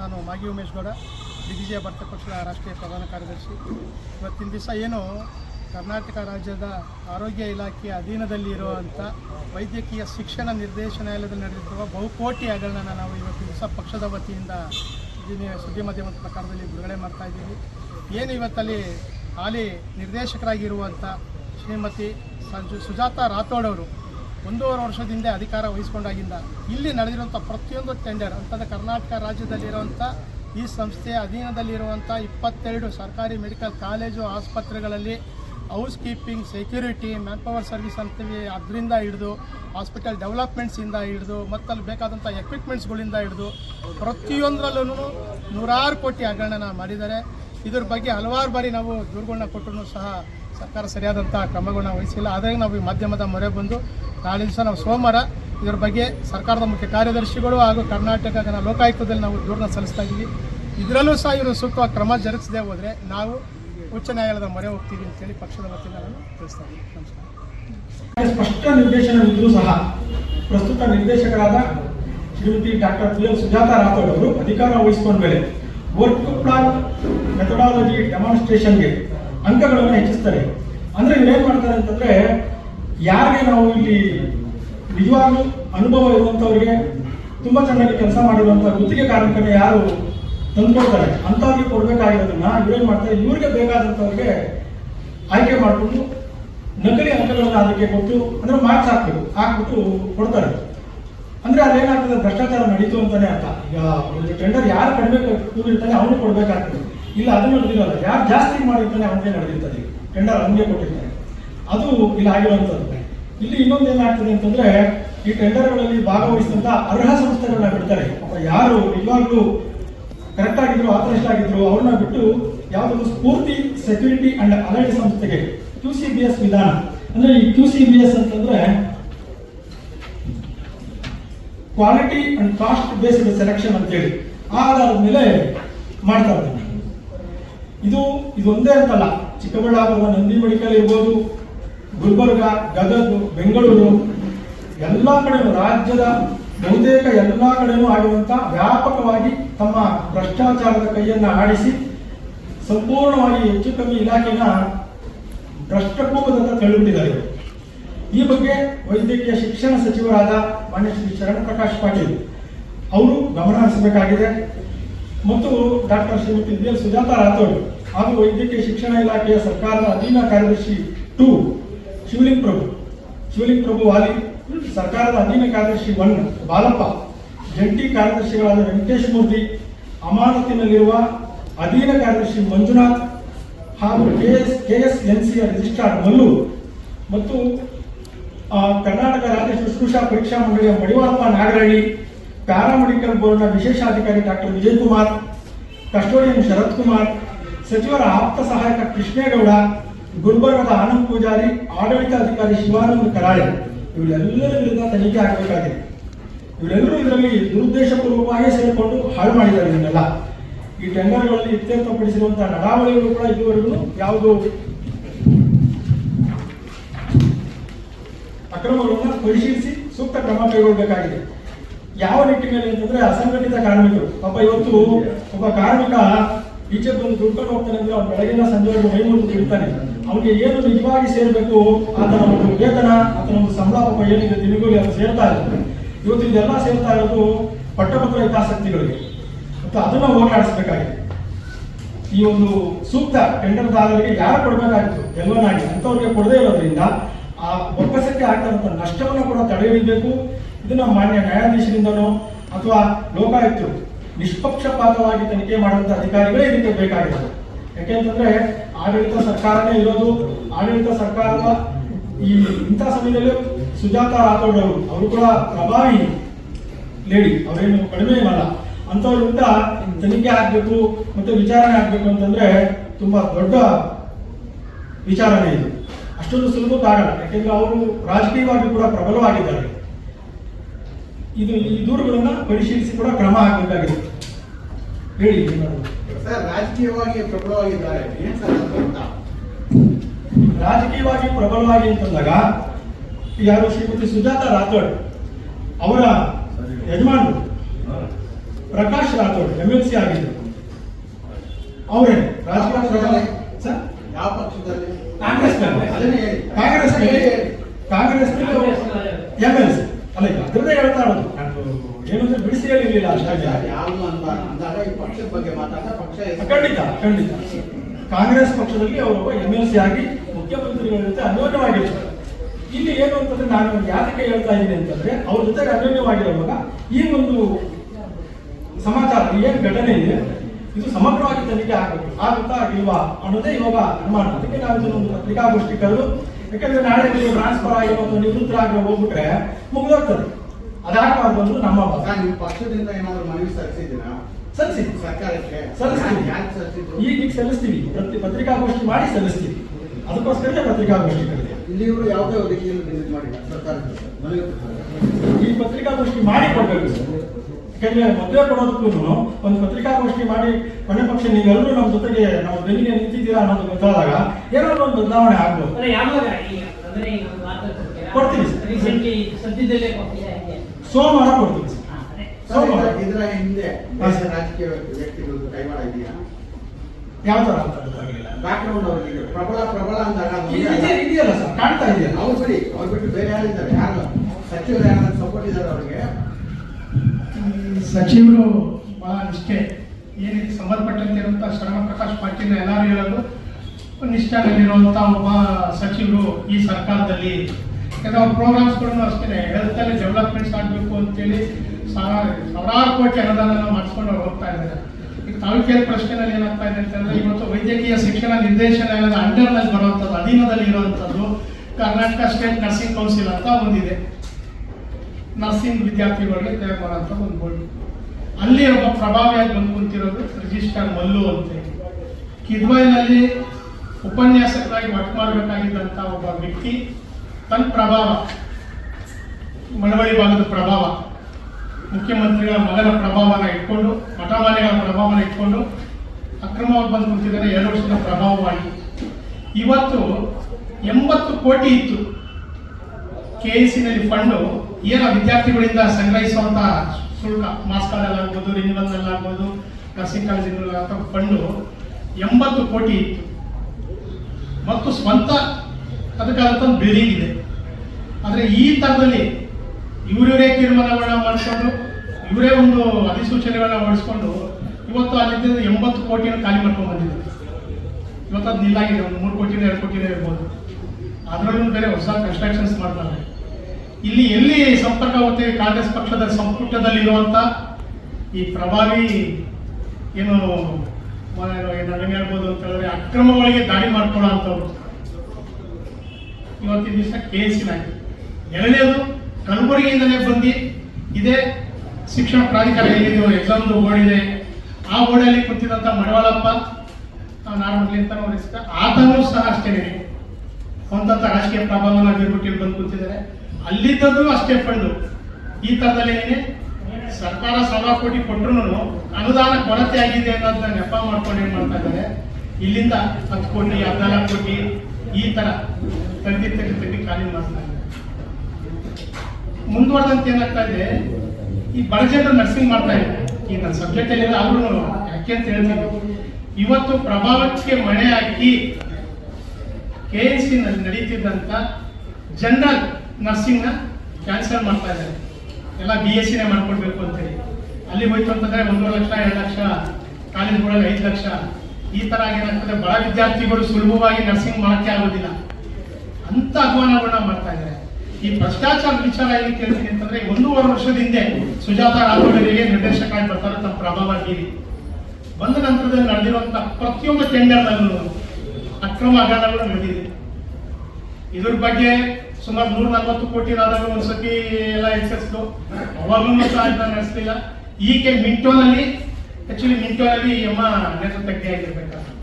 ನಾನು ಮಾಗಿ ಉಮೇಶ್ ಗೌಡ, ದಿಗ್ವಿಜಯ ಭಾರತ ಪಕ್ಷದ ರಾಷ್ಟ್ರೀಯ ಪ್ರಧಾನ ಕಾರ್ಯದರ್ಶಿ. ಇವತ್ತಿನ ದಿವಸ ಏನು, ಕರ್ನಾಟಕ ರಾಜ್ಯದ ಆರೋಗ್ಯ ಇಲಾಖೆಯ ಅಧೀನದಲ್ಲಿ ಇರುವಂಥ ವೈದ್ಯಕೀಯ ಶಿಕ್ಷಣ ನಿರ್ದೇಶನಾಲಯದಲ್ಲಿ ನಡೆದಿರುವ ಬಹುಕೋಟಿ ಹಗರಣನ ನಾವು ಇವತ್ತಿನ ದಿವಸ ಪಕ್ಷದ ವತಿಯಿಂದ ಸುದ್ದಿ ಮಾಧ್ಯಮದ ಪ್ರಕಾರದಲ್ಲಿ ಬಿಡುಗಡೆ ಮಾಡ್ತಾ ಇದ್ದೀವಿ. ಏನು ಇವತ್ತಲ್ಲಿ ಹಾಲಿ ನಿರ್ದೇಶಕರಾಗಿರುವಂಥ ಶ್ರೀಮತಿ ಸಂಜು ಸುಜಾತ ರಾಥೋಡ್ ಅವರು ಒಂದೂವರೆ ವರ್ಷದಿಂದ ಅಧಿಕಾರ ವಹಿಸ್ಕೊಂಡಾಗಿಂದ ಇಲ್ಲಿ ನಡೆದಿರುವಂಥ ಪ್ರತಿಯೊಂದು ಟೆಂಡರ್ ಅಂತಂದರೆ ಕರ್ನಾಟಕ ರಾಜ್ಯದಲ್ಲಿರುವಂಥ ಈ ಸಂಸ್ಥೆಯ ಅಧೀನದಲ್ಲಿರುವಂಥ ಇಪ್ಪತ್ತೆರಡು ಸರ್ಕಾರಿ ಮೆಡಿಕಲ್ ಕಾಲೇಜು ಆಸ್ಪತ್ರೆಗಳಲ್ಲಿ house keeping, security man power service ಅಂತೀವಿ ಅದರಿಂದ ಹಿಡಿದು, ಹಾಸ್ಪಿಟಲ್ ಡೆವಲಪ್ಮೆಂಟ್ಸಿಂದ ಹಿಡಿದು, ಮತ್ತಲ್ಲಿ ಬೇಕಾದಂಥ ಎಕ್ವಿಪ್ಮೆಂಟ್ಸ್ಗಳಿಂದ ಹಿಡಿದು ಪ್ರತಿಯೊಂದರಲ್ಲೂ ನೂರಾರು ಕೋಟಿ ಹಗರಣನ ಮಾಡಿದ್ದಾರೆ. ಇದ್ರ ಬಗ್ಗೆ ಹಲವಾರು ಬಾರಿ ನಾವು ದೂರುಗಳನ್ನ ಕೊಟ್ಟರು ಸಹ ಸರ್ಕಾರ ಸರಿಯಾದಂಥ ಕ್ರಮಗಳನ್ನ ವಹಿಸಿಲ್ಲ. ಆದರೆ ನಾವು ಈ ಮಾಧ್ಯಮದ ಮೊರೆ ಬಂದು ನಾಳೆ ದಿವಸ ನಾವು ಸೋಮವಾರ ಇದರ ಬಗ್ಗೆ ಸರ್ಕಾರದ ಮುಖ್ಯ ಕಾರ್ಯದರ್ಶಿಗಳು ಹಾಗೂ ಕರ್ನಾಟಕ ಲೋಕಾಯುಕ್ತದಲ್ಲಿ ನಾವು ದೂರನ್ನ ಸಲ್ಲಿಸ್ತಾ ಇದ್ದೀವಿ. ಇದರಲ್ಲೂ ಸಹ ಇವರು ಸೂಕ್ತವಾಗಿ ಕ್ರಮ ಜರುಗಿಸದೆ ಹೋದರೆ ನಾವು ಉಚ್ಚ ನ್ಯಾಯಾಲಯದ ಮೊರೆ ಹೋಗ್ತೀವಿ ಅಂತೇಳಿ ಪಕ್ಷದ ವತಿಯಿಂದ ನಾನು ತಿಳಿಸ್ತಾ ಇದ್ದೀನಿ. ನಮಸ್ಕಾರ. ಸ್ಪಷ್ಟ ನಿರ್ದೇಶನವಿದ್ದರೂ ಸಹ ಪ್ರಸ್ತುತ ನಿರ್ದೇಶಕರಾದ Shrimati doctor P L Sujatha Rathod ಅವರು ಅಧಿಕಾರ ವಹಿಸಿಕೊಂಡ ಮೇಲೆ ವರ್ಕ್ ಪ್ಲಾನ್ ಮೆಥಡಾಲಜಿ ಡೆಮಾನ್ಸ್ಟ್ರೇಷನ್ಗೆ ಅಂಕಗಳನ್ನು ಹೆಚ್ಚಿಸ್ತಾರೆ. ಅಂದ್ರೆ ಇವ್ರೇನ್ ಮಾಡ್ತಾರೆ ಅಂತಂದ್ರೆ, ಯಾರಿಗೆ ನಾವು ಇಲ್ಲಿ ನಿಜವಾಗ್ಲೂ ಅನುಭವ ಇರುವಂತವರಿಗೆ ತುಂಬಾ ಚೆನ್ನಾಗಿ ಕೆಲಸ ಮಾಡಿರುವಂತ ಗುತ್ತಿಗೆ ಕಾರ್ಮಿಕರನ್ನ ಯಾರು ತಂದ್ಕೊಳ್ತಾರೆ ಅಂತವ್ರಿಗೆ ಕೊಡ್ಬೇಕಾಗಿರೋದನ್ನ ಇವ್ರೇನ್ ಮಾಡ್ತಾರೆ, ಇವ್ರಿಗೆ ಬೇಕಾದಂತವ್ರಿಗೆ ಆಯ್ಕೆ ಮಾಡಿಕೊಂಡು ನಕಲಿ ಅಂಕಗಳನ್ನ ಅದಕ್ಕೆ ಕೊಟ್ಟು, ಅಂದ್ರೆ ಮಾರ್ಕ್ಸ್ ಹಾಕ್ಬೇಕು ಹಾಕ್ಬಿಟ್ಟು ಕೊಡ್ತಾರೆ. ಅಂದ್ರೆ ಅದೇನಾಗ್ತದೆ, ಭ್ರಷ್ಟಾಚಾರ ನಡೀತು ಅಂತಾನೆ ಅರ್ಥ. ಈಗ ಟೆಂಡರ್ ಯಾರು ಕಡಿಮೆ ಇರ್ತಾನೆ ಅವನು ಕೊಡ್ಬೇಕಾಗ್ತದೆ. ಇಲ್ಲ, ಅದು ನಡೆದಿರಲ್ಲ. ಯಾರು ಜಾಸ್ತಿ ಮಾಡಿರ್ತಾನೆ ಅವನಿಗೆ ನಡೆದಿರ್ತದೆ. ಟೆಂಡರ್ ಅವನಿಗೆ ಕೊಟ್ಟಿರ್ತಾನೆ ಅದು ಇಲ್ಲಿ ಆಗಿರುವಂಥದ್ದು ಇಲ್ಲಿ ಇನ್ನೊಂದು ಏನಾಗ್ತದೆ ಅಂತಂದ್ರೆ, ಈ ಟೆಂಡರ್ಗಳಲ್ಲಿ ಭಾಗವಹಿಸಿದಂತ ಅರ್ಹ ಸಂಸ್ಥೆಗಳನ್ನ ಬಿಡ್ತಾರೆ. ಯಾರು ನಿಜವಾಗ್ಲೂ ಕರೆಕ್ಟ್ ಆಗಿದ್ರು ಆಥರೈಸ್ಡ್ ಆಗಿದ್ರು ಅವ್ರನ್ನ ಬಿಟ್ಟು ಯಾವುದೊಂದು ಸ್ಫೂರ್ತಿ ಸೆಕ್ಯೂರಿಟಿ ಅಂಡ್ ಅಲರ್ಟ್ ಸಂಸ್ಥೆಗೆ ಕ್ಯೂ ಸಿ ಬಿ ಎಸ್ ವಿಧಾನ. ಅಂದ್ರೆ ಈ ಕ್ಯೂ ಸಿ ಬಿ ಎಸ್ ಅಂತಂದ್ರೆ quality and cost based selection ಅಂತೇಳಿ. ಆ ಆಧಾರದ ಮೇಲೆ ಮಾಡ್ತಾ ಇದ್ದಾರೆ ಇದು ಇದೊಂದೇ ಅಂತಲ್ಲ ಚಿಕ್ಕಬಳ್ಳಾಪುರ ನಂದಿ ಮೆಡಿಕಲ್ ಇರ್ಬೋದು, ಗುಲ್ಬರ್ಗ, ಗದಗ, ಬೆಂಗಳೂರು, ಎಲ್ಲ ಕಡೆನೂ, ರಾಜ್ಯದ ಬಹುತೇಕ ಎಲ್ಲ ಕಡೆನೂ ಆಡುವಂತ ವ್ಯಾಪಕವಾಗಿ ತಮ್ಮ ಭ್ರಷ್ಟಾಚಾರದ ಕೈಯನ್ನ ಆಡಿಸಿ, ಸಂಪೂರ್ಣವಾಗಿ ಹೆಚ್ಚು ಕಮ್ಮಿ ಇಲಾಖೆನ ಭ್ರಷ್ಟಕೂಪದತ್ತ ತಳ್ಳಿಬಿಟ್ಟಿದ್ದಾರೆ. ಈ ಬಗ್ಗೆ ವೈದ್ಯಕೀಯ ಶಿಕ್ಷಣ ಸಚಿವರಾದ ಮಾನ್ಯ ಶ್ರೀ ಶರಣ್ ಪ್ರಕಾಶ್ ಪಾಟೀಲ್ ಅವರು ಗಮನ ಹರಿಸಬೇಕಾಗಿದೆ ಮತ್ತು doctor Shrimati B L Sujata Rathod ಹಾಗೂ ವೈದ್ಯಕೀಯ ಶಿಕ್ಷಣ ಇಲಾಖೆಯ ಸರ್ಕಾರದ ಅಧೀನ ಕಾರ್ಯದರ್ಶಿ ಟು ಶಿವಲಿಂಗ್ ಪ್ರಭು. ಶಿವಲಿಂಗ್ ಪ್ರಭು ವಾಲಿ, ಸರ್ಕಾರದ ಅಧೀನ ಕಾರ್ಯದರ್ಶಿ ಒನ್ ಬಾಲಪ್ಪ, ಜಂಟಿ ಕಾರ್ಯದರ್ಶಿಗಳಾದ ವೆಂಕಟೇಶ್ ಮೂರ್ತಿ, ಅಮಾನತಿನಲ್ಲಿರುವ ಅಧೀನ ಕಾರ್ಯದರ್ಶಿ ಮಂಜುನಾಥ್ ಹಾಗೂ ಕೆಎಸ್ ಸಿಯ ರಿಜಿಸ್ಟ್ರಾರ್ ಮಲ್ಲು ಮತ್ತು ಕರ್ನಾಟಕ ರಾಜ್ಯ ಶುಶ್ರೂಷಾ ಪರೀಕ್ಷಾ ಮಂಡಳಿಯ ಮಡಿವಾಳಪ್ಪ ನಾಗರಹಳ್ಳಿ ಪ್ಯಾರಾಮೆಡಿಕಲ್ ಬೋರ್ಡ್ನ ವಿಶೇಷಾಧಿಕಾರಿ ಡಾಕ್ಟರ್ ವಿಜಯ್ ಕುಮಾರ್, ಕಸ್ಟೋಡಿಯನ್ ಶರತ್ ಕುಮಾರ್, ಸಚಿವರ ಆಪ್ತ ಸಹಾಯಕ ಕೃಷ್ಣೇಗೌಡ, ಗುಲ್ಬರ್ಗದ ಆನಂದ್ ಪೂಜಾರಿ, ಆಡಳಿತಾಧಿಕಾರಿ ಶಿವಾನಂದ ಕರಾಳೆ ಇವರೆಲ್ಲರ ವಿರುದ್ಧ ತನಿಖೆ ಆಗಬೇಕಾಗಿದೆ. ಇವರೆಲ್ಲರೂ ಇದರಲ್ಲಿ ದುರುದ್ದೇಶಪೂರ್ವಕವಾಗಿ ಸೇರಿಕೊಂಡು ಹಾಳು ಮಾಡಿದ್ದಾರೆ ಇದನ್ನೆಲ್ಲ. ಈ ಟೆಂಡರ್ಗಳಲ್ಲಿ ಇತ್ಯರ್ಥಪಡಿಸಿರುವಂತಹ ನಡಾವಳಿಗಳು ಕೂಡ ಇದುವರೆಗೂ ಯಾವುದು ಅಕ್ರಮಗಳನ್ನು ಪರಿಶೀಲಿಸಿ ಸೂಕ್ತ ಕ್ರಮ ಕೈಗೊಳ್ಳಬೇಕಾಗಿದೆ. ಯಾವ ನಿಟ್ಟಿನಲ್ಲಿ ಅಂತಂದ್ರೆ ಅಸಂಘಟಿತ ಕಾರ್ಮಿಕರು. ಪಾಪ ಇವತ್ತು ಒಬ್ಬ ಕಾರ್ಮಿಕ ಈಚೆ ಬಂದು ದುಡ್ಕೊಂಡು ಹೋಗ್ತಾನೆ ಅಂದ್ರೆ ಅವ್ನು ಬೆಳಗಿನ ಸಂಜೆ ಮೈ ಮುಂದೆ ಇರ್ತಾನೆ. ಅವನಿಗೆ ಏನು ನಿಜವಾಗಿ ಸೇರ್ಬೇಕು? ಆತನ ಒಂದು ವೇತನ, ಆತನ ಒಂದು ಸಂಬಳ ಪಾಪ ಏನಿದೆ ದಿನಗೂಲಿ ಅದು ಸೇರ್ತಾ ಇರುತ್ತೆ ಇವತ್ತು ಇದೆಲ್ಲ ಸೇರ್ತಾ ಇರೋದು ಪಟ್ಟಭದ್ರ ಹಿತಾಸಕ್ತಿಗಳಿಗೆ. ಮತ್ತು ಅದನ್ನ ಹೋರಾಡಿಸಬೇಕಾಗಿದೆ. ಈ ಒಂದು ಸೂಕ್ತ ಟೆಂಡರ್ದಾರರಿಗೆ ಯಾರು ಕೊಡಬೇಕಾಗಿತ್ತು? ಎಲ್ಲವನ್ನಾಗಿ ಅಂಥವ್ರಿಗೆ ಕೊಡದೇ ಇರೋದ್ರಿಂದ ಆ ಬೊಕ್ಕಸಕ್ಕೆ ಆಗ್ತಾ ನಷ್ಟವನ್ನು ಕೂಡ ತಡೆ ಹಿಡಿಬೇಕು ಇದನ್ನ ಮಾನ್ಯ ನ್ಯಾಯಾಧೀಶರಿಂದನೋ ಅಥವಾ ಲೋಕಾಯುಕ್ತರು ನಿಷ್ಪಕ್ಷಪಾತವಾಗಿ ತನಿಖೆ ಮಾಡುವಂತ ಅಧಿಕಾರಿಗಳೇ ಇದಕ್ಕೆ ಬೇಕಾಗಿದೆ ಯಾಕೆಂತಂದ್ರೆ ಆಡಳಿತ ಸರ್ಕಾರನೇ ಇರೋದು, ಆಡಳಿತ ಸರ್ಕಾರದ ಈ ಇಂಥ ಸಮಯದಲ್ಲಿ ಸುಜಾತ ರಾಥೋಡ್ ಅವರು ಅವರು ಕೂಡ ಪ್ರಭಾವಿ ಲೇಡಿ, ಅವರೇನು ಕಡಿಮೆ ಏನಲ್ಲ. ಅಂತವ್ರಿಂದ ತನಿಖೆ ಆಗ್ಬೇಕು ಮತ್ತೆ ವಿಚಾರಣೆ ಆಗ್ಬೇಕು ಅಂತಂದ್ರೆ ತುಂಬಾ ದೊಡ್ಡ ವಿಚಾರಣೆ ಇದು. ಅಷ್ಟೊಂದು ಸುಲಭ ಸುಲಭಕ್ಕಾಗಲ್ಲ ಯಾಕೆಂದ್ರೆ ಅವರು ರಾಜಕೀಯವಾಗಿ ಕೂಡ ಪ್ರಬಲವಾಗಿದ್ದಾರೆ. ಇದು ಈ ದೂರುಗಳನ್ನ ಪರಿಶೀಲಿಸಿ ಕೂಡ ಕ್ರಮ ಆಗಬೇಕಾಗಿದೆ ಹೇಳಿ ಸರ್ ರಾಜಕೀಯವಾಗಿ ಪ್ರಬಲವಾಗಿದ್ದಾರೆ ಏನ್ ಸರ್ ಅದು ಅಂತ? ರಾಜಕೀಯವಾಗಿ ಪ್ರಬಲವಾಗಿ ಅಂತಂದಾಗ ಯಾರು ಶ್ರೀಮತಿ ಸುಜಾತ ರಾಥೋಡ್ ಅವರ ಯಜಮಾನರು? Prakash Rathod M L C ಆಗಿದ್ರು. ಅವರೇ ರಾಜಕೀಯ? ಸರ್? ಯಾವ ಪಕ್ಷದಲ್ಲಿ? ಕಾಂಗ್ರೆಸ್ ಅದನ್ನೇ ಹೇಳಿ. Congress. Congress M L C ಅಲ್ಲ ಅದ್ರದ್ದೇ ಹೇಳ್ತಾ ಇರೋದು. ಏನಂದ್ರೆ ಬಿಡಿಸಿ ಹೇಳಿರ್ಲಿಲ್ಲ ಅಷ್ಟಾಗಿ. ಯಾವ್ದು ಅಂತ ಅಂದಾಗ ಈ ಪಕ್ಷದ ಬಗ್ಗೆ ಮಾತಾಡ್ತಾ ಪಕ್ಷ ಖಂಡಿತ ಖಂಡಿತ. ಕಾಂಗ್ರೆಸ್ ಪಕ್ಷದಲ್ಲಿ ಅವರು ಎಂ ಎಲ್ ಸಿ ಆಗಿ ಮುಖ್ಯಮಂತ್ರಿಗಳ ಜೊತೆ ಅನ್ಯೋನ್ಯವಾಗಿರ್ತಾರೆ. ಇಲ್ಲಿ ಏನು ಅಂತಂದ್ರೆ ನಾನು ಯಾತಕ್ಕೆ ಹೇಳ್ತಾ ಇದ್ದೀನಿ ಅಂತಂದ್ರೆ ಅವ್ರ ಜೊತೆಗೆ ಅನ್ಯೋನ್ಯವಾಗಿರುವಾಗ ಈ ಒಂದು ಸಮಾಚಾರ ಏನ್ ಘಟನೆ ಇದೆ ಇದು ಸಮಗ್ರವಾಗಿ ತನಿಖೆ ಆಗಬೇಕು ಆಗುತ್ತಾ ಇಲ್ವಾ ಅನ್ನೋದೇ ಇವಾಗ ಅನುಮಾನ ಅದಕ್ಕೆ ನಾವು ಇದನ್ನೊಂದು ಪತ್ರಿಕಾಗೋಷ್ಠಿ ಕರೆದು ಯಾಕಂದ್ರೆ ನಾಳೆ ನೀವು ಟ್ರಾನ್ಸ್ಫರ್ ಆಗಿ ಒಂದು ನಿವೃತ್ತರಾಗಿ ಹೋಗ್ಬಿಟ್ರೆ ಮುಗಿದೋಗ್ತದೆ ಅದಾಗಬಾರ್ದು ಬಂದು ನಮ್ಮ ಮತ ನೀವು ಪಕ್ಷದಿಂದ ಏನಾದ್ರು ಮನವಿ ಸಲ್ಲಿಸಿದ್ದೀರಾ? ಸಲ್ಲಿಸಿದ್ವಿ. ಸರ್ಕಾರಕ್ಕೆ? ಸಲ್ಲಿಸ್ತೀವಿ ಯಾಕೆ ಸಲ್ಲಿಸಿದ್ರು ಈಗ ಸಲ್ಲಿಸ್ತೀವಿ. ಪ್ರತಿ ಪತ್ರಿಕಾಗೋಷ್ಠಿ ಮಾಡಿ ಸಲ್ಲಿಸ್ತೀವಿ. ಅದಕ್ಕೋಸ್ಕರನೇ ಪತ್ರಿಕಾಗೋಷ್ಠಿ ಇಲ್ಲಿ ಇವರು ಯಾವುದೇ ಒದಗಿಯನ್ನು ವಿಸಿಟ್ ಮಾಡಿಲ್ಲ ಸರ್ಕಾರಕ್ಕೆ. ಈ ಪತ್ರಿಕಾಗೋಷ್ಠಿ ಮಾಡಿ ಕೊಡ್ಬೇಕು. ಸರ್ ಯಾಕಂದ್ರೆ ಮದುವೆ ಕೊಡೋದಕ್ಕೂ ಒಂದು ಪತ್ರಿಕಾಗೋಷ್ಠಿ ಮಾಡಿ ಕೊನೆ ಪಕ್ಷ ನೀವೆಲ್ಲರೂ ನಮ್ಮ ಜೊತೆಗೆ ನಾವು ಬೆನ್ನಿಗೆ ನಿಂತಿದ್ದೀರಾ ಅನ್ನೋದು ಗೊತ್ತಾದಾಗ ಏನಾದ್ರು ಒಂದು ಬದಲಾವಣೆ ಆಗ್ಬೋದು. ಕೊಡ್ತೀವಿ ಸೋಮವಾರ ಕೊಡ್ತೀವಿ ಸೋಮವಾರ. ಇದರ- ಹಿಂದೆ. ರಾಜಕೀಯ ವ್ಯಕ್ತಿಗಳು ಕೈವಾಡ ಇದೆಯಾ ಯಾವ ಥರ ಅಂತ ಗೊತ್ತಾಗ್ಲಿಲ್ಲ ಬ್ಯಾಕ್ಗ್ರೌಂಡ್ ಅವರಿಗೆ ಪ್ರಬಲ ಪ್ರಬಲ ಅಂದಾಗ. ಇದೆಯಲ್ಲ ಸರ್ ಕಾಣ್ತಾ ಇದೆಯಲ್ಲ. ಅವ್ರು ಬಿಡಿ ಅವ್ರು ಬಿಟ್ಟು ಬೇರೆ ಯಾರಿದ್ದಾರೆ? ಯಾರು? ಸಚಿವರು ಯಾರು ಸಪೋರ್ಟ್ ಇದ್ದಾರೆ ಅವ್ರಿಗೆ? ಸಚಿವರು ಬಹಳ ನಿಷ್ಠೆ. ಏನಿದೆ ಸಂಬಂಧಪಟ್ಟಂತೆ ಇರುವಂಥ ಶ್ರಮ ಪ್ರಕಾಶ್ ಪಾಟೀಲ್ ಎಲ್ಲರೂ ಹೇಳೋದು ನಿಷ್ಠಾನಲ್ಲಿರುವಂಥ ಒಬ್ಬ ಸಚಿವರು ಈ ಸರ್ಕಾರದಲ್ಲಿ. ಅವ್ರ ಪ್ರೋಗ್ರಾಮ್ಸ್ಗಳನ್ನು ಅಷ್ಟೇ ಹೆಲ್ತಲ್ಲಿ ಡೆವಲಪ್ಮೆಂಟ್ಸ್ ಆಗಬೇಕು ಅಂತೇಳಿ ಸಾವಿರ ಸಾವಿರಾರು ಕೋಟಿ ಅನುದಾನ ಮಾಡಿಸ್ಕೊಂಡು ಅವ್ರು ಹೋಗ್ತಾ ಇದ್ದಾರೆ. ಈಗ ತಾಲೂಕಿನ ಪ್ರಶ್ನೆನಲ್ಲಿ ಏನಾಗ್ತಾ ಇದೆ ಅಂತಂದ್ರೆ, ಇವತ್ತು ವೈದ್ಯಕೀಯ ಶಿಕ್ಷಣ ನಿರ್ದೇಶನಾಲಯದ ಅಂಡರ್ನಲ್ಲಿ ಬರುವಂಥದ್ದು ಅಧೀನದಲ್ಲಿ ಇರುವಂಥದ್ದು ಕರ್ನಾಟಕ ಸ್ಟೇಟ್ ನರ್ಸಿಂಗ್ ಕೌನ್ಸಿಲ್ ಅಂತ ಒಂದಿದೆ. ನರ್ಸಿಂಗ್ ವಿದ್ಯಾರ್ಥಿಗಳಿಗೆ ತಯಾರು ಮಾಡುವಂಥ ಒಂದು ಬೋರ್ಡ್. ಅಲ್ಲಿ ಒಬ್ಬ ಪ್ರಭಾವಿಯಾಗಿ ಬಂದು ಕುಂತಿರೋದು ರಿಜಿಸ್ಟರ್ ಮಲ್ಲು ಅಂತ ಕಿದ್ವಾಯ್ನಲ್ಲಿ ಉಪನ್ಯಾಸಕರಾಗಿ ವರ್ಕ್ ಮಾಡಬೇಕಾಗಿದ್ದಂಥ ಒಬ್ಬ ವ್ಯಕ್ತಿ, ತನ್ನ ಪ್ರಭಾವ, ಮಳವಳ್ಳಿ ಭಾಗದ ಪ್ರಭಾವ, ಮುಖ್ಯಮಂತ್ರಿಗಳ ಮಗನ ಪ್ರಭಾವನ ಇಟ್ಕೊಂಡು ಮಠಮಾಲೆಗಳ ಪ್ರಭಾವನ ಇಟ್ಕೊಂಡು ಅಕ್ರಮವಾಗಿ ಬಂದು ಕುಂತಿದ್ದಾರೆ ಎರಡು ವರ್ಷದ ಪ್ರಭಾವವಾಗಿ. ಇವತ್ತು ಎಂಬತ್ತು ಕೋಟಿ ಇತ್ತು. ಕೆ ಎಸ್ ಸಿನಲ್ಲಿ ಫಂಡು ಏನೋ ವಿದ್ಯಾರ್ಥಿಗಳಿಂದ ಸಂಗ್ರಹಿಸುವಂತ ಶುಲ್ಕ ಮಾಸ್ ಕಾರ್ಡಲ್ಲಾಗ್ಬೋದು ರಿನ್ಯೂವಲ್ನಲ್ಲಾಗ್ಬೋದು ನರ್ಸಿಂಗ್ ಕಾಲೇಜ್ ಫಂಡ್ ಎಂಬತ್ತು ಕೋಟಿ ಇತ್ತು. ಮತ್ತು ಸ್ವಂತ ಅದಕ್ಕಾದಂಥ ಒಂದು ಬಿಲ್ಡಿಂಗ್ ಇದೆ. ಆದರೆ ಈ ತರದಲ್ಲಿ ಇವರಿವರೇ ತೀರ್ಮಾನಗಳನ್ನ ಮಾಡಿಕೊಂಡು, ಇವರೇ ಒಂದು ಅಧಿಸೂಚನೆಗಳನ್ನ ಹೊಡಿಸ್ಕೊಂಡು ಇವತ್ತು ಅಲ್ಲಿದ್ದ ಎಂಬತ್ತು ಕೋಟಿಯನ್ನು ಖಾಲಿ ಮಾಡ್ಕೊಂಡು ಬಂದಿದೆ. ಇವತ್ತು ಅದು ನಿಲ್ಲಾಗಿದೆ ಒಂದು ಮೂರು ಕೋಟಿನ, ಎರಡು ಕೋಟಿನ ಇರ್ಬೋದು. ಅದರಲ್ಲೂ ಬೇರೆ ಹೊಸ ಕನ್ಸ್ಟ್ರಕ್ಷನ್ಸ್ ಮಾಡ್ತಾರೆ. ಇಲ್ಲಿ ಎಲ್ಲಿ ಸಂಪರ್ಕ ಆಗುತ್ತೆ? ಕಾಂಗ್ರೆಸ್ ಪಕ್ಷದ ಸಂಪುಟದಲ್ಲಿರುವಂಥ ಈ ಪ್ರಭಾವಿ ಏನು ನಾವೇನ್ ಹೇಳ್ಬೋದು ಅಂತ ಹೇಳಿದ್ರೆ ಅಕ್ರಮಗಳಿಗೆ ದಾಳಿ ಮಾಡ್ಕೊಳ್ಳೋ ಅಂಥವ್ರು ಇವತ್ತಿನ ದಿವಸ ಕೆ ಎಸ್ ಎರಡನೇದು, ಕಲಬುರಗಿಯಿಂದಲೇ ಬಂದು ಇದೇ ಶಿಕ್ಷಣ ಪ್ರಾಧಿಕಾರ ಏನಿದೆ ಎಕ್ಸಾಮ್ದು ಬೋರ್ಡ್ ಇದೆ. ಆ ಬೋರ್ಡಲ್ಲಿ ಕೂತಿದಂಥ ಮಡವಾಳಪ್ಪ ಹೆಸರು. ಆತನೂ ಸಹ ಅಷ್ಟೇ ಸ್ವಂತ ರಾಜಕೀಯ ಪ್ರಭಾವನ ಬೀರ್ಬಿಟ್ಟು ಬಂದು ಕೂತಿದ್ದಾರೆ. ಅಲ್ಲಿದ್ದದ್ದು ಅಷ್ಟೇ ಫಂಡು. ಈ ಥರದಲ್ಲಿ ಸರ್ಕಾರ ಸಾವಿರ ಕೋಟಿ ಕೊಟ್ಟರು ಅನುದಾನ ಕೊರತೆ ಆಗಿದೆ ಅನ್ನೋದನ್ನ ನೆಪ ಮಾಡ್ಕೊಂಡು ಏನ್ ಮಾಡ್ತಾ ಇದ್ದಾರೆ? ಇಲ್ಲಿಂದ ಹತ್ತು ಕೋಟಿ, ಹದಿನಾಲ್ಕು ಕೋಟಿ ಈ ತರ ತಂದಿ ತೆಗ್ದಿ ತೆಗ್ದಿ ಖಾಲಿ ಮಾಡ್ತಾ ಇದ್ದಾರೆ. ಮುಂದುವರೆದಂತೆ ಏನಾಗ್ತಾ ಇದೆ? ಈ ಬಡ ಜನರು ನರ್ಸಿಂಗ್ ಮಾಡ್ತಾ ಇದೆ ಈ ನನ್ನ ಸಬ್ಜೆಕ್ಟ್ ಅಲ್ಲಿ ಅವರು ಯಾಕೆ ಅಂತ ಹೇಳ್ತೀನಿ. ಇವತ್ತು ಪ್ರಭಾವಕ್ಕೆ ಮಣೆ ಹಾಕಿ ಕೆ ಸಿ ನಲ್ಲಿ ನಡೀತಿದ್ದಂತ ಜನರಲ್ ನರ್ಸಿಂಗ್ನ ಕ್ಯಾನ್ಸಲ್ ಮಾಡ್ತಾ ಇದ್ದಾರೆ. ಎಲ್ಲ ಬಿ ಎಸ್ ಸಿನೇ ಮಾಡ್ಕೊಡ್ಬೇಕು ಅಂತೇಳಿ. ಅಲ್ಲಿ ಹೋಯ್ತು ಅಂತಂದರೆ ಒಂದೂವರೆ ಲಕ್ಷ, ಎರಡು ಲಕ್ಷ ಕಾಲೇಜ್ಗಳಲ್ಲಿ ಐದು ಲಕ್ಷ. ಈ ಥರ ಏನಾಗ್ತದೆ ಬಡ ವಿದ್ಯಾರ್ಥಿಗಳು ಸುಲಭವಾಗಿ ನರ್ಸಿಂಗ್ ಮಾಡೋಕ್ಕೆ ಆಗೋದಿಲ್ಲ. ಅಂತ ಅಧ್ವಾನಗಳನ್ನ ಮಾಡ್ತಾ ಇದ್ದಾರೆ. ಈ ಭ್ರಷ್ಟಾಚಾರ ವಿಚಾರ ಏನು ಕೇಳ್ತೀನಿ ಅಂತಂದ್ರೆ ಒಂದೂವರೆ ವರ್ಷದ ಹಿಂದೆ ಸುಜಾತ ರಾಘವರಿಗೆ ನಿರ್ದೇಶಕರಾಗಿ ಬರ್ತಾರೆ ತಮ್ಮ ಪ್ರಭಾವ ಬೀರಿ. ಬಂದ ನಂತರದಲ್ಲಿ ನಡೆದಿರುವಂತ ಪ್ರತಿಯೊಂದು ಟೆಂಡರ್ನಲ್ಲೂ ಅಕ್ರಮ ಹಗರಣಗಳು ನಡೆದಿದೆ. ಇದ್ರ ಬಗ್ಗೆ ಸುಮಾರು ನೂರ ನಲ್ವತ್ತು ಕೋಟಿ ಆದಾಗ ಒಂದ್ಸತಿ ಎಲ್ಲ ಹೆಚ್ಚಿಸ್ತು. ಅವಾಗಲೂ ಸಹ ನಾನು ಈಕೆ ಮಿಂಟೋನಲ್ಲಿ ಆಕ್ಚುಲಿ ಮಿಂಟೋನಲ್ಲಿ ಅಮ್ಮ ನೇತೃತ್ವ ಆಗಿರ್ಬೇಕಾದ್ರೆ.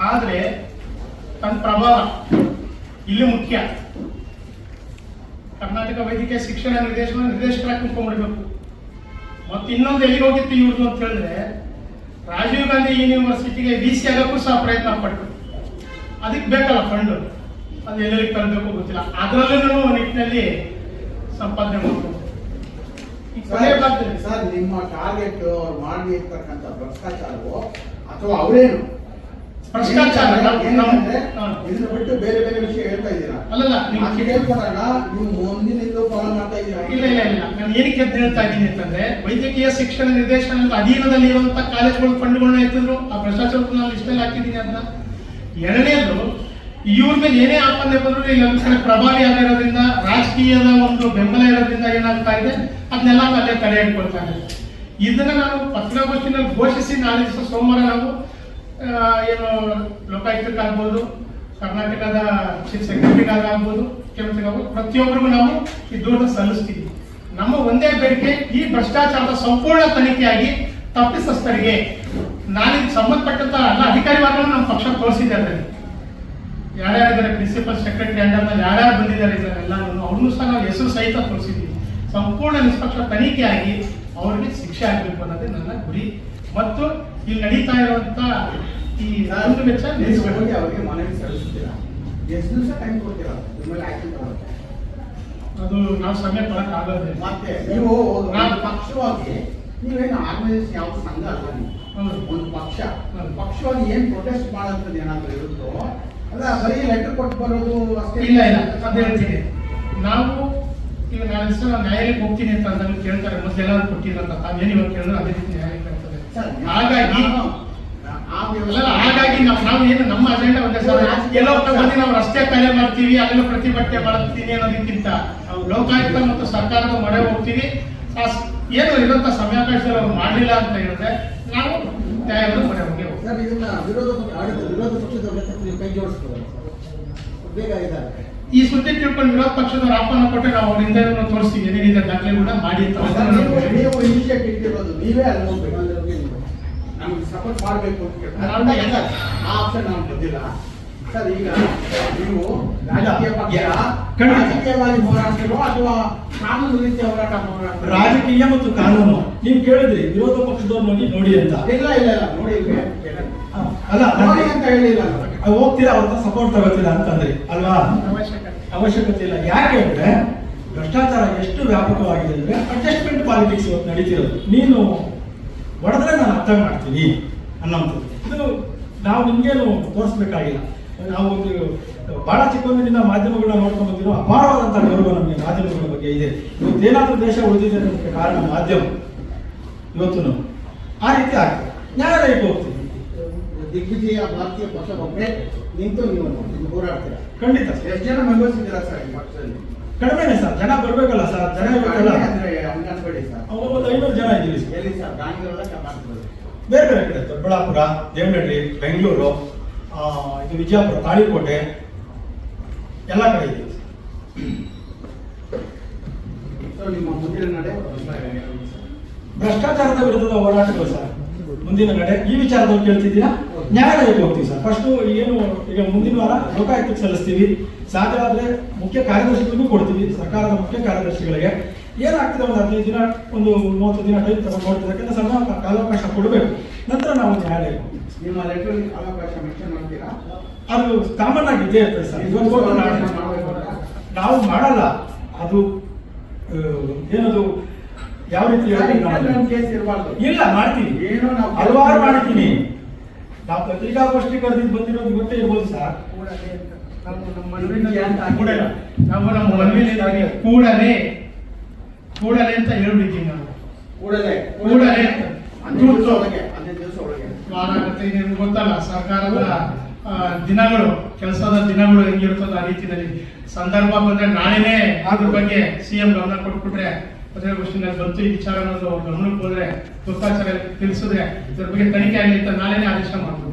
ಆದ್ರೆ, ತನ್ನ ಪ್ರಭಾವ ಇಲ್ಲಿ ಮುಖ್ಯ. ಕರ್ನಾಟಕ ವೈದ್ಯಕೀಯ ಶಿಕ್ಷಣ ನಿರ್ದೇಶನ, ನಿರ್ದೇಶಕರಾಗಿ ಕುಂಕೊಂಡ್ಬಿಡ್ಬೇಕು ಮತ್ತೆ ಇನ್ನೊಂದು ಎಲ್ಲಿ ಹೋಗಿತ್ತು ಇವ್ರದ್ದು ಅಂತ ಹೇಳಿದ್ರೆ, ರಾಜೀವ್ ಗಾಂಧಿ ಯೂನಿವರ್ಸಿಟಿಗೆ ವಿ ಸಿ ಆಗಕ್ಕೂ ಸಹ ಪ್ರಯತ್ನ ಪಟ್ಟರು ಅದಕ್ಕೆ ಬೇಕಲ್ಲ ಫಂಡ್ ಅದು ಎಲ್ಲರಿಗೆ ತರಬೇಕು ಗೊತ್ತಿಲ್ಲ. ಅದರಲ್ಲೂ ನಿಟ್ಟಿನಲ್ಲಿ ಸಂಪಾದನೆ ಭಾಗದಲ್ಲಿ ಸರ್ ನಿಮ್ಮ ಟಾರ್ಗೆಟ್ ಅವ್ರು ಮಾಡಿರ್ತಕ್ಕಂಥ ಭ್ರಷ್ಟಾಚಾರವು ಅಥವಾ ಅವರೇನು? ಭ್ರಷ್ಟಾಚಾರ ಏನಂದ್ರೆ. ಇದನ್ನ ಬಿಟ್ಟು ಬೇರೆ ಬೇರೆ ವಿಷಯ ಹೇಳ್ತಾ ಇದ್ದೀರಾ? ಅಲ್ಲಲ್ಲ ನೀವು ಅದು ಕೇಳ್ಕೊಂಡಾಗ ನೀವು ಮುಂದಿನಿಂದ ಫಾಲೋ ಮಾಡ್ತಾ ಇದ್ದೀರಾ? ಇಲ್ಲ ಇಲ್ಲ ಇಲ್ಲ. ನಾನು ಏನಕ್ಕೆ ಅಂತ ಹೇಳ್ತಾ ಇದ್ದೀನಿ ಅಂತಂದ್ರೆ ವೈದ್ಯಕೀಯ ಶಿಕ್ಷಣ ನಿರ್ದೇಶನದ ಅಧೀನದಲ್ಲಿ ಇರುವಂತ ಕಾಲೇಜ್ಗಳು ಫಂಡ್ಗಳನ್ನ ಎತ್ತಿದ್ರು. ಆ ಭ್ರಷ್ಟಾಚಾರಕ್ಕೆ ನಾನು ಲಿಸ್ಟಲ್ಲಿ ಹಾಕಿದ್ದೀನಿ ಅದನ್ನ. ಎರಡನೇದು ಇವ್ರ ಮೇಲೆ ಏನೇ ಆಪನೆ ಬಂದ್ರು ಇಲ್ಲಿ ಒಂದು ಕಡೆ ಪ್ರಭಾವಿ ಆಗಿರೋದ್ರಿಂದ, ರಾಜಕೀಯದ ಒಂದು ಬೆಂಬಲ ಇರೋದ್ರಿಂದ ಏನಾಗ್ತಾ ಇದೆ? ಅದನ್ನೆಲ್ಲ ಅಲ್ಲೇ ತಡೆ ಹಿಡ್ಕೊಳ್ತಾ ಇದೆ. ಇದನ್ನ ನಾವು ಪತ್ರಿಕಾಗೋಷ್ಠಿನಲ್ಲಿ ಘೋಷಿಸಿ, ನಾಳೆ ದಿವಸ ಸೋಮವಾರ ನಾವು ಏನು ಲೋಕಾಯುಕ್ತಕ್ಕಾಗ್ಬೋದು ಕರ್ನಾಟಕದ ಚೀಫ್ ಸೆಕ್ರೆಟರಿಗಾಗ್ಬೋದು ಮುಖ್ಯಮಂತ್ರಿಗಾಗ್ಬೋದು ಪ್ರತಿಯೊಬ್ಬರಿಗೂ ನಾವು ಈ ದೂರನ್ನ ಸಲ್ಲಿಸ್ತೀವಿ. ನಮ್ಮ ಒಂದೇ ಬೇಡಿಕೆ, ಈ ಭ್ರಷ್ಟಾಚಾರದ ಸಂಪೂರ್ಣ ತನಿಖೆಯಾಗಿ ತಪ್ಪಿಸಸ್ಥರಿಗೆ ನಾನು ಸಂಬಂಧಪಟ್ಟಂತ ಎಲ್ಲ ಅಧಿಕಾರಿ ವರ್ಗವನ್ನು ನಮ್ಮ ಪಕ್ಷ ತೋರಿಸಿದ್ದಾರೆ ಯಾರ್ಯಾರಿದ್ದಾರೆ? ಪ್ರಿನ್ಸಿಪಲ್ ಸೆಕ್ರೆಟರಿ ಅಂಡರ್ನಲ್ಲಿ ಯಾರ್ಯಾರು ಬಂದಿದ್ದಾರೆ ಸರ್ ಎಲ್ಲರೂ ಅವ್ರನ್ನೂ ಸಹ ನಾವು ಹೆಸರು ಸಹಿತ ತೋರಿಸಿದ್ದೀವಿ. ಸಂಪೂರ್ಣ ನಿಷ್ಪಕ್ಷ ತನಿಖೆಯಾಗಿ ಅವರಿಗೆ ಶಿಕ್ಷೆ ಆಗಬೇಕು ಅನ್ನೋದೇ ನನ್ನ ಗುರಿ. ಮತ್ತು ಇಲ್ಲಿ ನಡೀತಾ ಇರುವಂತ ಈ ಒಂದು ವೆಚ್ಚ ನಿಲ್ಲಿಸಬೇಕು. ಅವರಿಗೆ ಮನವಿ ಸಲ್ಲಿಸ್ತೀರಾ? ಎಷ್ಟು ದಿವಸ ಟೈಮ್ ಕೊಡ್ತೀರಾ? ಆಕ್ಷನ್ ಅದು ನಾವು ಸಮಯ ಕೊಡಕ್ ಆಗೋದಿಲ್ಲ. ಮತ್ತೆ ನೀವು ನಾನು- ಪಕ್ಷವಾಗಿ ನೀವೇನು ಆರ್ಗನೈಸೇಷನ್ ಯಾವ ಸಂಘ ಅಲ್ಲ ನೀವು? ಒಂದು ಪಕ್ಷ. ಪಕ್ಷವಾಗಿ ಏನು ಪ್ರೊಟೆಸ್ಟ್ ಮಾಡೋಂಥದ್ದು ಏನಾದರೂ ಇರುತ್ತೋ ಬರೀ ಲೆಟರ್ ಕೊಟ್ಟು ಬರೋದು ಅಷ್ಟೇ ಇಲ್ಲ ಇಲ್ಲ ಅದೇ ಹೇಳ್ತೀನಿ. ನಾವು ಈಗ ನಾನು ಹೆಸರು ನ್ಯಾಯಾಲಯಕ್ಕೆ ಹೋಗ್ತೀನಿ ಅಂತ ಅಂದಾಗ ಕೇಳ್ತಾರೆ ಎಲ್ಲರೂ ಕೊಟ್ಟಿಲ್ಲ ಅಂತ. ತಾವೇನು ಇವಾಗ ಕೇಳಿದ್ರೆ ಅದೇ ರೀತಿ ನ್ಯಾಯಾಲಯಕ್ಕೆ ಆಗ್ತದೆ ಸರ್, ಹಾಗಾಗಿ ಅಲ್ಲ ಹಾಗಾಗಿ ನಾವು ನಾವು ಏನು ನಮ್ಮ ಅಜೆಂಡಾ ಒಂದೇ ಸರ್ ಎಲ್ಲೋ ಬಂದು ನಾವು ರಸ್ತೆ ಕಾರ್ಯ ಮಾಡ್ತೀವಿ ಅಲ್ಲೆಲ್ಲ ಪ್ರತಿಭಟನೆ ಮಾಡ್ತೀನಿ ಅನ್ನೋದಕ್ಕಿಂತ ಲೋಕಾಯುಕ್ತ ಮತ್ತು ಸರ್ಕಾರದ ಮೊರೆ ಹೋಗ್ತೀವಿ. ಏನು ಇರುವಂತ ಸಮಯಾವಕಾಶದಲ್ಲಿ ಅವ್ರು ಮಾಡಲಿಲ್ಲ ಅಂತ ಹೇಳಿದ್ರೆ ನಾವು ನ್ಯಾಯಾಲಯದ ಮೊರೆ ಹೋಗಿ ಹೋಗ್ತೀವಿ. ಸರ್ ಇದನ್ನ ವಿರೋಧ ಆಡಳಿತ ವಿರೋಧ ಪಕ್ಷದ ಜೊತೆ ನೀವು ಕೈ ಜೋಡಿಸ್ಬೋದು. ಬೇಗ ಇದ್ದಾರೆ ಈ ಸುದ್ದಿ ತಿಳ್ಕೊಂಡು ವಿರೋಧ ಪಕ್ಷದವರು ಆಹ್ವಾನ ಕೊಟ್ಟರೆ ನಾವು ಅವರಿಂದ ತೋರಿಸ್ತೀವಿ. ಏನೇನಿದೆ ದಾಖಲೆಗಳನ್ನ ಮಾಡಿ ಅಂತ ನೀವು ಇನಿಷಿಯೇಟ್ ಇಟ್ಟಿರೋದು ನೀವೇ ಅಲ್ಲಿ ಹೋಗ್ಬೇಕು ನಮ್ಗೆ ಸಪೋರ್ಟ್ ಮಾಡಬೇಕು ಅಂತ ಕೇಳ್ತಾರೆ. ಆ ಆಪ್ಷನ್ ನಾವು ಬಂದಿಲ್ಲ. ಸರ್ ಈಗ ನೀವು ರಾಜಕೀಯ ಪಕ್ಷ. ರಾಜಕೀಯವಾಗಿ ಹೋರಾಡ್ತಿರೋ ಅಥವಾ ಕಾನೂನು ರೀತಿಯ ಹೋರಾಟ ಹೋರಾಡ್ತಿರೋ ರಾಜಕೀಯ ಮತ್ತು ಕಾನೂನು. ನೀವು ಕೇಳಿದ್ರಿ ವಿರೋಧ ಪಕ್ಷದವ್ರು ನೋಡಿ ನೋಡಿ ಅಂತ. ಇಲ್ಲ ಇಲ್ಲ ಇಲ್ಲ ನೋಡಿ ಅಲ್ಲ ನೋಡಿ ಅಂತ ಹೇಳಿಲ್ಲ ಹೋಗ್ತೀರಾ ಅವ್ರ ಸಪೋರ್ಟ್ ತಗೋತೀರಾ ಅಂತಂದ್ರಿ ಅಲ್ವಾ? ಅವಶ್ಯಕತೆ. ಅವಶ್ಯಕತೆ ಇಲ್ಲ. ಯಾಕೆ ಅಂದ್ರೆ ಭ್ರಷ್ಟಾಚಾರ ಎಷ್ಟು ವ್ಯಾಪಕವಾಗಿದೆ ಅಂದ್ರೆ ಅಡ್ಜಸ್ಟ್ಮೆಂಟ್ ಪಾಲಿಟಿಕ್ಸ್ ಇವತ್ತು ನಡೀತಿರೋದು. ನೀನು ಹೊಡೆದ್ರೆ ನಾನು ಅರ್ಥ ಮಾಡ್ತೀನಿ ಅನ್ನೋಂಥದ್ದು. ಇದು ನಾವು ನಿಮ್ಗೇನು ತೋರಿಸ್ಬೇಕಾಗಿಲ್ಲ. ನಾವು ಒಂದು ಬಹಳ ಚಿಕ್ಕಂದಿನಿಂದ ಮಾಧ್ಯಮಗಳನ್ನ ನೋಡ್ಕೊಂಡು ಬಂದಿರೋ ಅಪಾರವಾದಂಥ ಗೌರವ ನಮಗೆ ಮಾಧ್ಯಮಗಳ ಬಗ್ಗೆ ಇದೆ. ಇವತ್ತೇನಾದ್ರೂ ದೇಶ ಉಳಿದಿದೆ ಅನ್ನೋದಕ್ಕೆ ಕಾರಣ ಮಾಧ್ಯಮ. ಇವತ್ತು ಆ ರೀತಿ ಆಗ್ತದೆ ನ್ಯಾಯಾಲಯಕ್ಕೆ ಹೋಗ್ತೀವಿ. ದಿಗ್ವಿಜಯ ಭಾರತೀಯ ಪಕ್ಷ ಒಬ್ಬರೇ ನಿಂತು ನೀವು ಹೋರಾಡ್ತೀರಾ? ಖಂಡಿತ. ಎಷ್ಟು ಜನ ಮೆಂಬರ್ಸ್ ಇದ್ದೀರಾ ಸರ್ ಪಕ್ಷದಲ್ಲಿ? ಕಡಿಮೆನೆ ಸರ್. ಜನ ಬರ್ಬೇಕಲ್ಲ ಸರ್. ಜನ ಅವ್ರು ಒಂದು ಐನೂರು ಜನ ಇದ್ದೀವಿ ಎಲ್ಲಿ ಸರ್? ಬ್ಯಾಂಗ್ಳೂರಲ್ಲ ಬೇರೆ ಬೇರೆ ಕಡೆ ದೊಡ್ಡಬಳ್ಳಾಪುರ ದೇವನಹಳ್ಳಿ ಬೆಂಗಳೂರು ಇದು ವಿಜಯಪುರ ತಾಳಿಕೋಟೆ ಎಲ್ಲ ಕಡೆ ಇದೆ. ನಿಮ್ಮ ಮುಂದಿನ ನಡೆ ಭ್ರಷ್ಟಾಚಾರದ ವಿರುದ್ಧದ ಹೋರಾಟಗಳು ಸರ್. ಮುಂದಿನ ನಡೆ ಈ ವಿಚಾರದಲ್ಲಿ ಕೇಳ್ತಿದ್ದೀರಾ? ನ್ಯಾಯಾಲಯಕ್ಕೆ ಹೋಗ್ತೀವಿ ಸರ್. ಫಸ್ಟು ಏನು ಈಗ ಮುಂದಿನ ವಾರ ಲೋಕಾಯುಕ್ತಕ್ಕೆ ಸಲ್ಲಿಸ್ತೀವಿ. ಆದರೆ ಮುಖ್ಯ ಕಾರ್ಯದರ್ಶಿಗಳಿಗೂ ಕೊಡ್ತೀವಿ. ಸರ್ಕಾರದ ಮುಖ್ಯ ಕಾರ್ಯದರ್ಶಿಗಳಿಗೆ. ಏನಾಗ್ತದೆ ಒಂದು ಹದಿನೈದು ದಿನ ಒಂದು ಮೂವತ್ತು ದಿನ ಟೈಮ್ ತಗೊಂಡು ನೋಡ್ತೀವಿ ಯಾಕಂದ್ರೆ ನಾವು ಕಾಲಾವಕಾಶ ಕೊಡಬೇಕು. ನಂತರ ನಾವು ನ್ಯಾಯಾಲಯ ನಿಮ್ಮ ಲೆಟರ್ ಅವಕಾಶ ಮೆನ್ಷನ್ ಮಾಡ್ತೀರಾ? ಅದು ಕಾಮನ್ ಆಗಿ ಅಂತ ಇರ್ತದೆ ಸರ್? ನಾವು ಮಾಡಲ್ಲ. ಅದು ಏನದು ಯಾವ ರೀತಿ ಇಲ್ಲ ಮಾಡ್ತೀನಿ ಏನೋ ನಾವು ಹಲವಾರು ಮಾಡ್ತೀನಿ ನಾವು ಪತ್ರಿಕಾಗೋಷ್ಠಿ ಕರೆದಿದ್ದು ಬಂದಿರೋದು ಗೊತ್ತೇ ಇರ್ಬೋದು ಸರ್. ನಮ್ಮ ನಮ್ಮ ಕೂಡಲೇ ಕೂಡಲೇ ಅಂತ ಹೇಳ್ಬಿಟ್ಟಿದ್ದೀವಿ ನಾನು. ಕೂಡಲೇ ಕೂಡಲೇ. ಹದಿನೈದು ದಿವಸ ಒಳಗೆ ಹದಿನೈದು ದಿವಸ ಒಳಗೆ. ವಾರ ಆಗುತ್ತೆ ನಿಮ್ಗೆ ಗೊತ್ತಲ್ಲ ಸರ್ಕಾರದ ದಿನಗಳು ಕೆಲಸದ ದಿನಗಳು ಹೆಂಗಿರ್ತದ ಆ ರೀತಿಯಲ್ಲಿ. ಸಂದರ್ಭ ಬಂದ್ರೆ ನಾಳೆನೇ ಅದ್ರ ಬಗ್ಗೆ ಸಿಎಂ ಗಮನ ಕೊಟ್ಬಿಟ್ರೆ ಪತ್ರಿಕಾಗೋಷ್ಠಿನಲ್ಲಿ ಬಂತು ಈ ವಿಚಾರ ಅನ್ನೋದು ಅವ್ರ ಗಮನಕ್ಕೆ ಹೋದ್ರೆ ಗುಪ್ತಾಚಾರ ತಿಳಿಸಿದ್ರೆ ಇದ್ರ ಬಗ್ಗೆ ತನಿಖೆ ಆಗಲಿ ಅಂತ ನಾಳೆನೇ ಆದೇಶ ಮಾಡ್ಬೋದು.